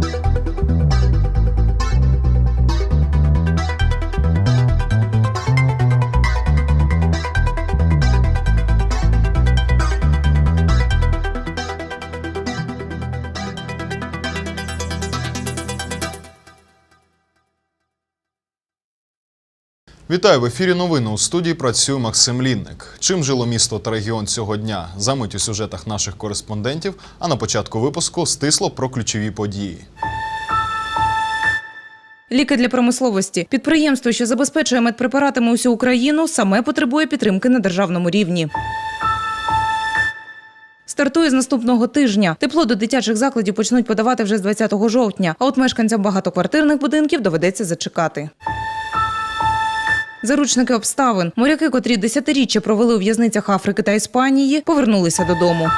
Thank you. Вітаю в ефірі. Новини у студії працює Максим Лінник. Чим жило місто та регіон цього дня? Замить у сюжетах наших кореспондентів. А на початку випуску стисло про ключові події. Ліки для промисловості. Підприємство, що забезпечує медпрепаратами усю Україну, саме потребує підтримки на державному рівні. Стартує з наступного тижня. Тепло до дитячих закладів почнуть подавати вже з 20 жовтня. А от мешканцям багатоквартирних будинків доведеться зачекати. Заручники обставин. Моряки, котрі десятиріччя провели у в'язницях Африки та Іспанії, повернулися додому.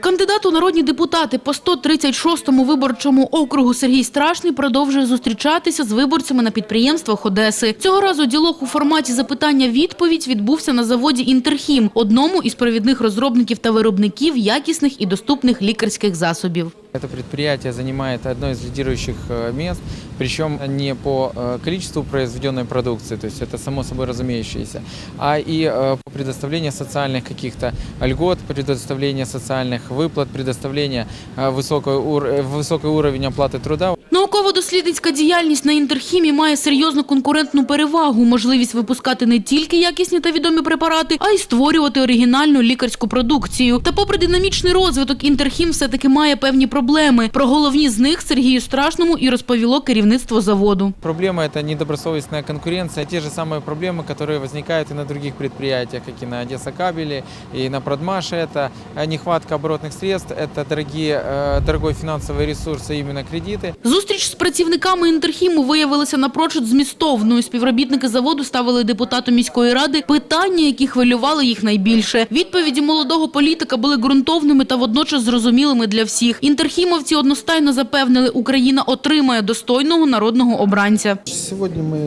Кандидат у народні депутати по 136-му виборчому округу Сергій Страшний продовжує зустрічатися з виборцями на підприємствах Одеси. Цього разу діалог у форматі запитання-відповідь відбувся на заводі «Інтерхім», одному із провідних розробників та виробників якісних і доступних лікарських засобів. Это предприятие занимает одно из лидирующих э, мест, причем не по э, количеству произведенной продукции, то есть это само собой разумеющееся, а и э, по предоставлению социальных каких-то льгот, предоставления социальных выплат, предоставления э, высокой, ур- э, высокий уровень оплаты труда. Науково-дослідницька діяльність на інтерхімі має серйозну конкурентну перевагу, можливість випускати не тільки якісні та відомі препарати, а й створювати оригінальну лікарську продукцію. Та попри динамічний розвиток, інтерхім все-таки має певні проблеми. Про головні з них Сергію Страшному і розповіло керівництво заводу. Проблема это недобросовестная конкуренция, те же самые проблемы, которые возникают и на других предприятиях, как и на Одесса кабеле, и на Продмаше. Это э, нехватка оборотных средств, это дорогие, э, дорогой финансовый ресурс, а именно кредиты. Зустріч з працівниками інтерхіму виявилася напрочуд змістовною. Співробітники заводу ставили депутату міської ради питання, які хвилювали їх найбільше. Відповіді молодого політика були ґрунтовними та водночас зрозумілими для всіх. Інтерхімовці одностайно запевнили, Україна отримає достойного народного обранця. Сегодня мы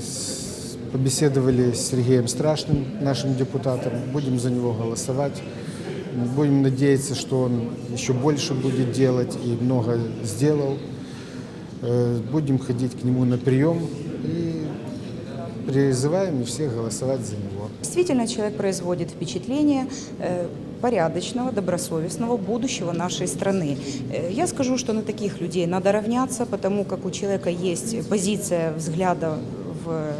с- побеседовали с Сергеем Страшным, нашим депутатом. Будем за него голосовать. Будем надеяться, что он еще больше будет делать и много сделал. Э, Будем ходить к нему на прием и призываем всех голосовать за него. Действительно, человек производит впечатление э, порядочного, добросовестного будущего нашей страны. Э, Я скажу, что на таких людей надо равняться, потому как у человека есть позиция взгляда в,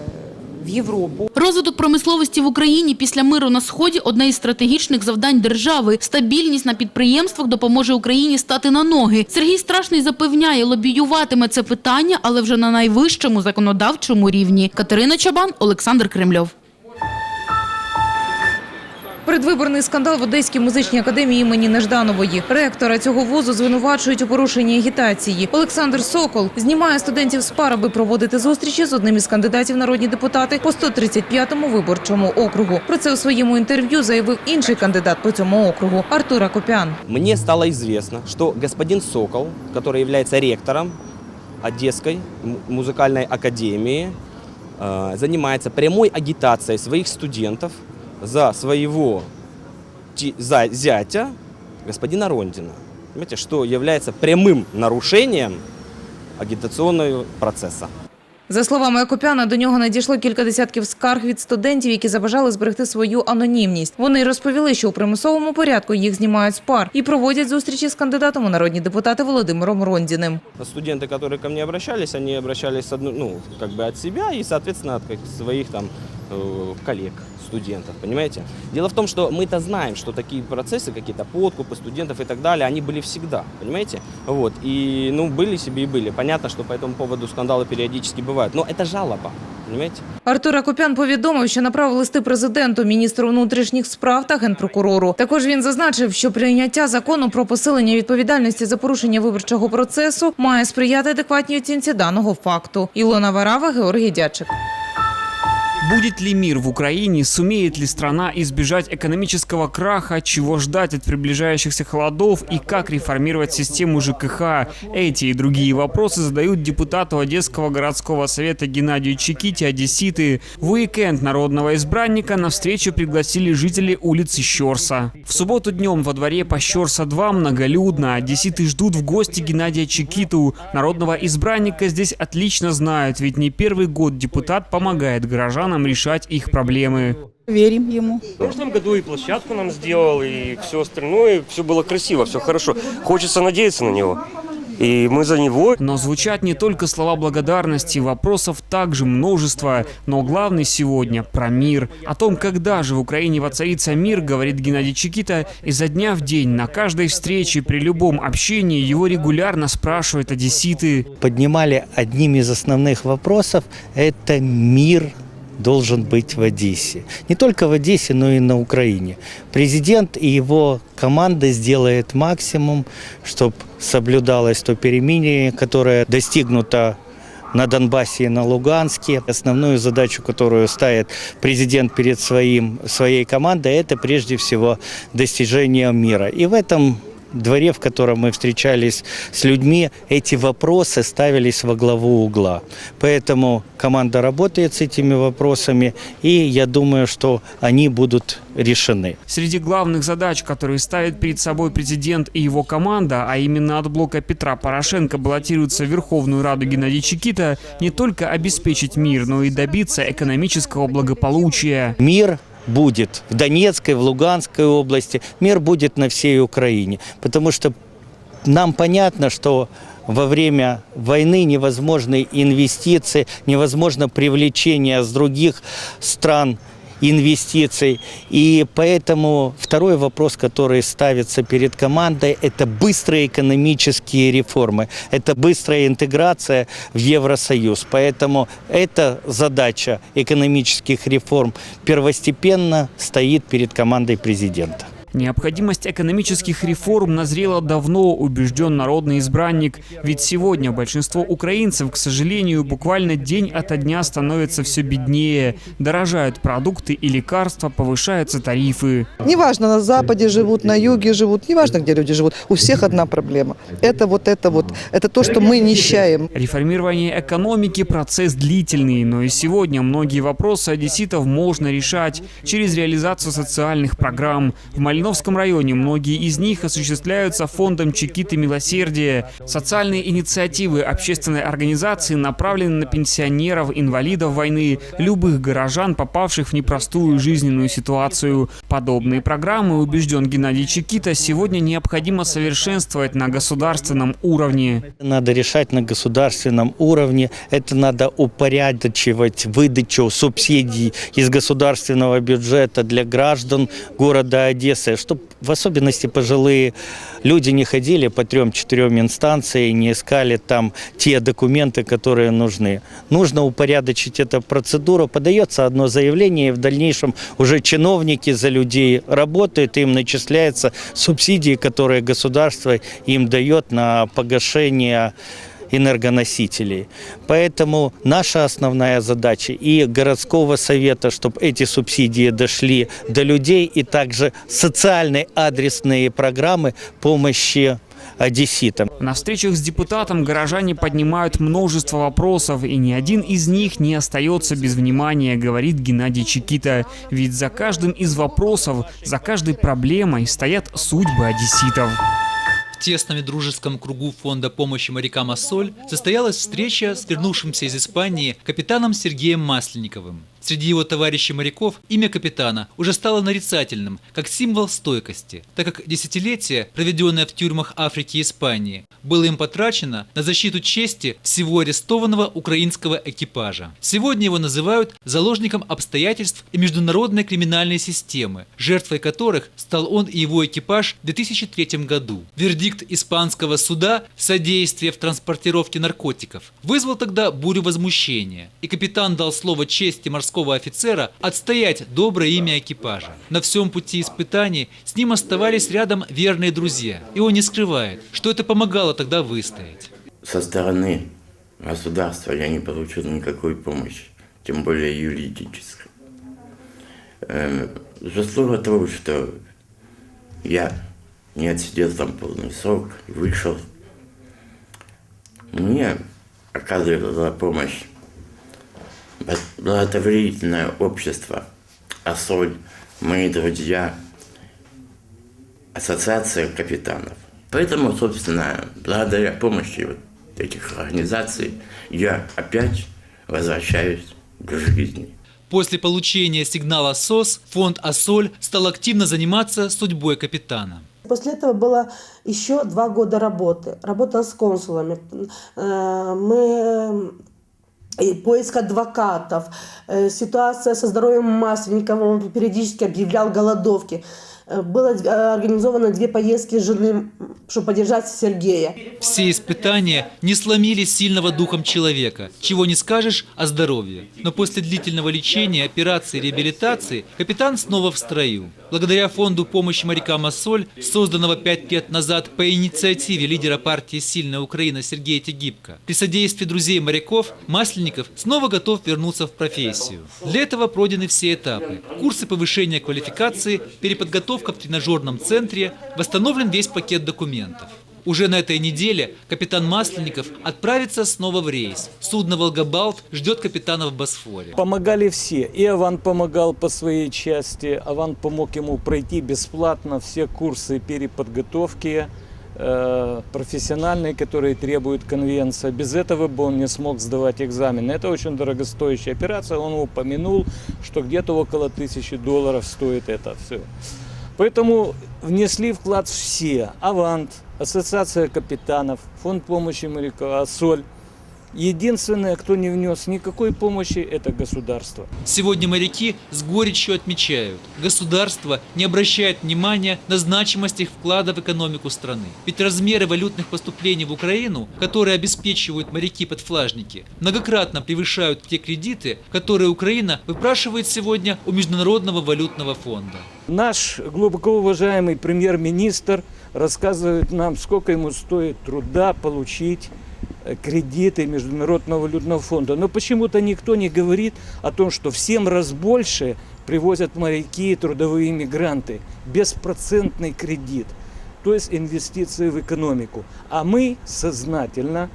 в Европу. Розвиток промисловості в Україні після миру на сході одне із стратегічних завдань держави. Стабільність на підприємствах допоможе Україні стати на ноги. Сергій Страшний запевняє, лобіюватиме це питання, але вже на найвищому законодавчому рівні. Катерина Чабан, Олександр Кремльов. Передвиборний скандал в Одеській музичній академії імені Нежданової. Ректора цього вузу звинувачують у порушенні агітації. Олександр Сокол знімає студентів з пар, аби проводити зустрічі з одним із кандидатів в народні депутати по 135-му виборчому округу. Про це у своєму інтерв'ю заявив інший кандидат по цьому округу Артур Акопян. Мне стало известно, что господин Сокол, который является ректором Одесской м- музыкальной академии, э, занимается прямой агитацией своих студентов за своего ти- за зятя господина Рондина. Понимаете, что является прямым нарушением агитационного процесса. За словами Акопяна, до нього надійшло кілька десятків скарг від студентів, які забажали зберегти свою анонімність. Вони розповіли, що у примусовому порядку їх знімають з пар і проводять зустрічі з кандидатом у народні депутати Володимиром Рондіним. Студенты, которые ко мне обращались, они обращались с одну- ну, как бы от себя и, соответственно, от как- своих там э, коллег, студентов, понимаете? Дело в том, что мы-то знаем, что такие процессы, какие-то подкупы студентов и так далее, они были всегда, понимаете? Вот, и, ну, были себе и были. Понятно, что по этому поводу скандалы периодически бывают, но это жалоба, понимаете? Артур Акопян повідомив, що направив листи президенту, міністру внутрішніх справ та генпрокурору. Також він зазначив, що прийняття закону про посилення відповідальності за порушення виборчого процесу має сприяти адекватній оцінці даного факту. Ілона Варава, Георгій Дячик. Будет ли мир в Украине, сумеет ли страна избежать экономического краха, чего ждать от приближающихся холодов и как реформировать систему ЖКХ? Эти и другие вопросы задают депутату Одесского городского совета Геннадию Чеките одесситы. В уикенд народного избранника на встречу пригласили жители улицы Щорса. В субботу днем во дворе по Щорса-2 многолюдно. Одесситы ждут в гости Геннадия Чекиту. Народного избранника здесь отлично знают, ведь не первый год депутат помогает горожанам решать их проблемы. Верим ему. В прошлом году и площадку нам сделал, и все остальное. Все было красиво, все хорошо. Хочется надеяться на него. И мы за него. Но звучат не только слова благодарности, вопросов также множество. Но главный сегодня про мир. О том, когда же в Украине воцарится мир, говорит Геннадий Чекита, изо дня в день, на каждой встрече, при любом общении его регулярно спрашивают одесситы. поднимали одним из основных вопросов – это мир должен быть в Одессе. Не только в Одессе, но и на Украине. Президент и его команда сделает максимум, чтобы соблюдалось то перемирие, которое достигнуто на Донбассе и на Луганске. Основную задачу, которую ставит президент перед своим, своей командой, это прежде всего достижение мира. И в этом дворе, в котором мы встречались с людьми, эти вопросы ставились во главу угла. Поэтому команда работает с этими вопросами, и я думаю, что они будут решены. Среди главных задач, которые ставит перед собой президент и его команда, а именно от блока Петра Порошенко баллотируется в Верховную Раду Геннадий Чекита, не только обеспечить мир, но и добиться экономического благополучия. Мир будет в Донецкой, в Луганской области, мир будет на всей Украине. Потому что нам понятно, что во время войны невозможны инвестиции, невозможно привлечение с других стран инвестиций. И поэтому второй вопрос, который ставится перед командой, это быстрые экономические реформы, это быстрая интеграция в Евросоюз. Поэтому эта задача экономических реформ первостепенно стоит перед командой президента. Необходимость экономических реформ назрела давно, убежден народный избранник. Ведь сегодня большинство украинцев, к сожалению, буквально день ото дня становятся все беднее. Дорожают продукты и лекарства, повышаются тарифы. Неважно, на Западе живут, на Юге живут, неважно, где люди живут. У всех одна проблема. Это вот это вот, это то, что мы нищаем. Реформирование экономики – процесс длительный, но и сегодня многие вопросы одесситов можно решать через реализацию социальных программ. В Малиновском районе многие из них осуществляются фондом Чекиты Милосердия. Социальные инициативы общественной организации направлены на пенсионеров, инвалидов войны, любых горожан, попавших в непростую жизненную ситуацию. Подобные программы, убежден Геннадий Чекита, сегодня необходимо совершенствовать на государственном уровне. Надо решать на государственном уровне. Это надо упорядочивать выдачу субсидий из государственного бюджета для граждан города Одессы, чтобы в особенности пожилые люди не ходили по трем-четырем инстанциям, не искали там те документы, которые нужны. Нужно упорядочить эту процедуру. Подается одно заявление, и в дальнейшем уже чиновники за людей работают, им начисляются субсидии, которые государство им дает на погашение энергоносителей. Поэтому наша основная задача и городского совета, чтобы эти субсидии дошли до людей, и также социальные адресные программы помощи одесситам. На встречах с депутатом горожане поднимают множество вопросов, и ни один из них не остается без внимания, говорит Геннадий Чекита. Ведь за каждым из вопросов, за каждой проблемой стоят судьбы одесситов. Тесном и дружеском кругу фонда помощи морякам «Ассоль» состоялась встреча с вернувшимся из Испании капитаном Сергеем Масленниковым. Среди его товарищей-моряков имя капитана уже стало нарицательным, как символ стойкости, так как десятилетие, проведенное в тюрьмах Африки и Испании, было им потрачено на защиту чести всего арестованного украинского экипажа. Сегодня его называют заложником обстоятельств и международной криминальной системы, жертвой которых стал он и его экипаж в 2003 году. Вердикт испанского суда «Содействие в транспортировке наркотиков» вызвал тогда бурю возмущения, и капитан дал слово чести морского офицера отстоять доброе имя экипажа. На всем пути испытаний с ним оставались рядом верные друзья, и он не скрывает, что это помогало тогда выстоять. Со стороны государства я не получил никакой помощи. тем более юридическом. Э, Заслуга того, что я не отсидел там полный срок, вышел. Мне оказывала помощь бла- благотворительное общество «Асоль», мои друзья, ассоциация капитанов. Поэтому, собственно, благодаря помощи вот этих организаций я опять возвращаюсь к жизни. После получения сигнала СОС фонд «Ассоль» стал активно заниматься судьбой капитана. После этого было еще два года работы. Работа с консулами. Э, Мы поиск адвокатов, э, ситуация со здоровьем Масленникова, он периодически объявлял голодовки. Э, Было э, организовано две поездки с жены, чтобы поддержать Сергея. Все испытания не сломили сильного духом человека, чего не скажешь о здоровье. Но после длительного лечения, операции реабилитации капитан снова в строю. Благодаря фонду помощи морякам «Ассоль», созданного пять лет назад по инициативе лидера партии «Сильная Украина» Сергея Тегибко, при содействии друзей моряков, Масленников снова готов вернуться в профессию. Для этого пройдены все этапы. Курсы повышения квалификации, переподготовка в тренажерном центре, восстановлен весь пакет документов. Уже на этой неделе капитан Масленников отправится снова в рейс. Судно «Волгобалт» ждет капитана в Босфоре. Помогали все. И Аван помогал по своей части. Аван помог ему пройти бесплатно все курсы переподготовки э, профессиональные, которые требует конвенция. Без этого бы он не смог сдавать экзамен. Это очень дорогостоящая операция. Он упомянул, что где-то около тысячи долларов стоит это все. Поэтому внесли вклад все. Авант, Ассоциация капитанов, Фонд помощи моряка, Ассоль. Единственное, кто не внес никакой помощи, это государство. Сегодня моряки с горечью отмечают, государство не обращает внимания на значимость их вклада в экономику страны. Ведь размеры валютных поступлений в Украину, которые обеспечивают моряки-подфлажники, многократно превышают те кредиты, которые Украина выпрашивает сегодня у Международного валютного фонда. Наш глубоко уважаемый премьер-министр рассказывает нам, сколько ему стоит труда получить э, кредиты Международного валютного фонда. Но почему-то никто не говорит о том, что в 7 раз больше привозят моряки и трудовые мигранты. Беспроцентный кредит, то есть инвестиции в экономику. А мы сознательно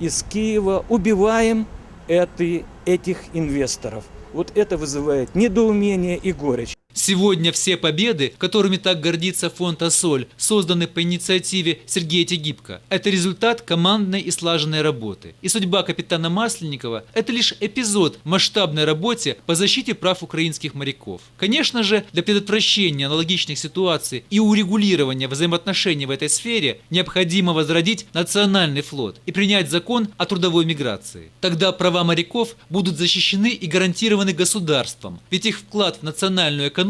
из Киева убиваем эти, этих инвесторов. Вот это вызывает недоумение и горечь. Сегодня все победы, которыми так гордится фонд «Ассоль», созданный по инициативе Сергея Тегибко, это результат командной и слаженной работы. И судьба капитана Масленникова – это лишь эпизод масштабной работе по защите прав украинских моряков. Конечно же, для предотвращения аналогичных ситуаций и урегулирования взаимоотношений в этой сфере необходимо возродить национальный флот и принять закон о трудовой миграции. Тогда права моряков будут защищены и гарантированы государством, ведь их вклад в национальную экономику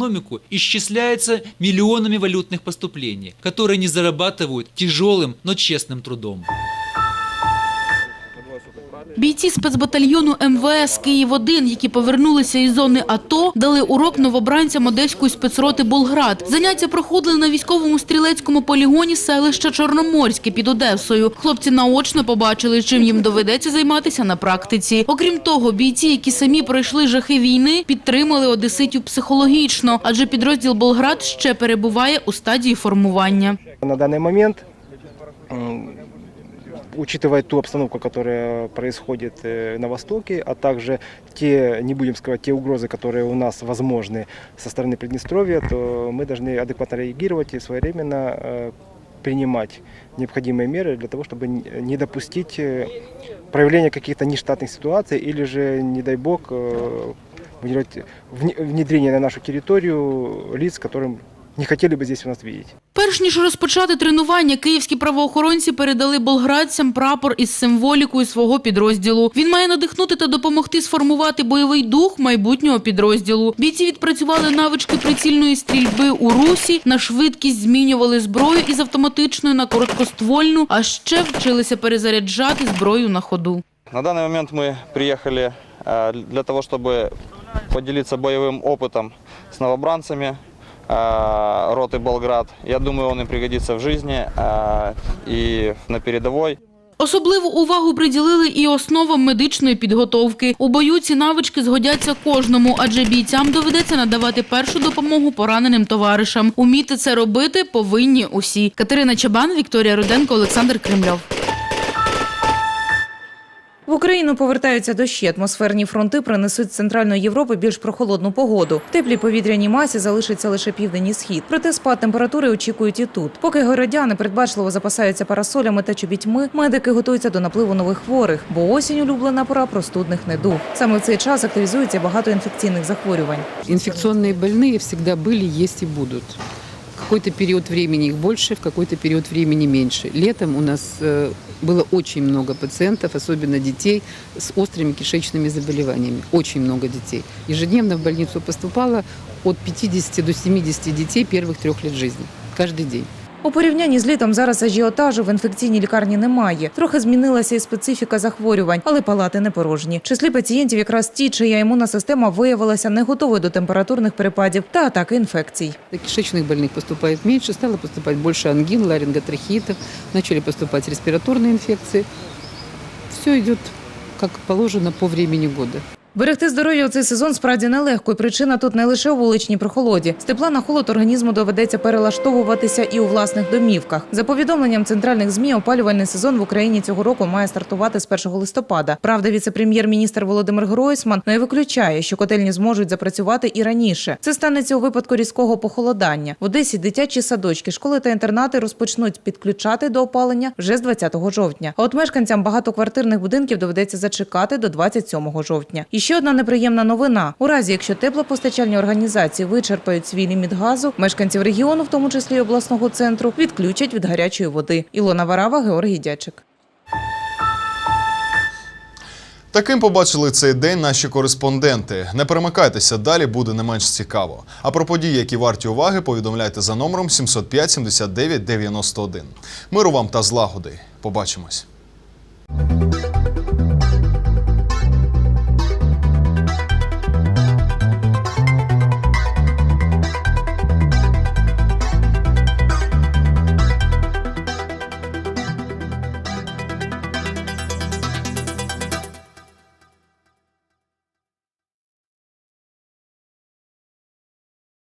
исчисляется миллионами валютных поступлений, которые не зарабатывают тяжелым, но честным трудом. Бійці спецбатальйону МВС Київ-1, які повернулися із зони АТО, дали урок новобранцям одеської спецроти «Болград». Заняття проходили на військовому стрілецькому полігоні селища Чорноморське під Одесою. Хлопці наочно побачили, чим їм доведеться займатися на практиці. Окрім того, бійці, які самі пройшли жахи війни, підтримали одеситів психологічно, адже підрозділ «Болград» ще перебуває у стадії формування. На данный момент, учитывая ту обстановку, которая происходит э, на Востоке, а также те, не будем скрывать, те угрозы, которые у нас возможны со стороны Приднестровья, то мы должны адекватно реагировать и своевременно э, принимать необходимые меры для того, чтобы не допустить э, проявления каких-то нештатных ситуаций или же, не дай бог, внедрение на нашу территорию лиц, которым не хотели бы здесь у нас видеть. Перш ніж розпочати тренування, київські правоохоронці передали болградцям прапор із символікою свого підрозділу. Він має надихнути та допомогти сформувати бойовий дух майбутнього підрозділу. Бійці відпрацювали навички прицільної стрільби у русі, на швидкість змінювали зброю із автоматичної на короткоствольну, а ще вчилися перезаряджати зброю на ходу. На данный момент мы приехали э, для того, чтобы поделиться боевым опытом с новобранцами э, роты «Болград». Я думаю, он им пригодится в жизни э, и на передовой. Особливу увагу приділили і основам медичної підготовки. У бою ці навички згодяться кожному, адже бійцям доведеться надавати першу допомогу пораненим товаришам. Уміти це робити повинні усі. Катерина Чабан, Вікторія Руденко, Олександр Кремльов. В Україну повертаються дощі. Атмосферні фронти принесуть з центральної Європи більш прохолодну погоду. В теплій повітряній масі залишиться лише південь і схід. Проте спад температури очікують і тут. Поки городяни передбачливо запасаються парасолями та чобітьми, медики готуються до напливу нових хворих, бо осінь улюблена пора простудних недуг. Саме в цей час активізується багато інфекційних захворювань. Инфекционные больные всегда были, есть и будут. В какой-то период времени их больше, в какой-то период времени меньше. Летом у нас э, было очень много пациентов, особенно детей с острыми кишечными заболеваниями. Очень много детей. Ежедневно в больницу поступало от 50 до 70 детей первых трех лет жизни. Каждый день. У порівнянні з літом зараз ажіотажу в інфекційній лікарні немає. Трохи змінилася і специфіка захворювань, але палати не порожні. В числі пацієнтів якраз ті, чия імунна система виявилася не готовою до температурних перепадів та атаки інфекцій. Кишечных больных поступает меньше, стало поступать больше ангин, ларинготрахеитов, начали поступать респираторные инфекции. Все идет как положено по времени года. Берегти здоров'я у цей сезон справді нелегко, і причина тут не лише у вуличній прохолоді. З тепла на холод організму доведеться перелаштовуватися і у власних домівках. За повідомленням центральних змі, опалювальний сезон в Україні цього року має стартувати з 1 листопада. Правда, віце-прем'єр-міністр Володимир Гройсман не виключає, що котельні зможуть запрацювати і раніше. Це станеться у випадку різкого похолодання. В Одесі дитячі садочки, школи та інтернати розпочнуть підключати до опалення вже з 20 жовтня. А от мешканцям багатоквартирних будинків доведеться зачекати до 27 жовтня. І ще одна неприємна новина: у разі, якщо теплопостачальні організації вичерпають свій ліміт газу, мешканців регіону, в тому числі й обласного центру, відключать від гарячої води. Ілона Варава, Георгій Дячик. Таким побачили цей день наші кореспонденти. Не перемикайтеся, далі буде не менш цікаво. А про події, які варті уваги, повідомляйте за номером 705 79 91. Миру вам та злагоди. Побачимось.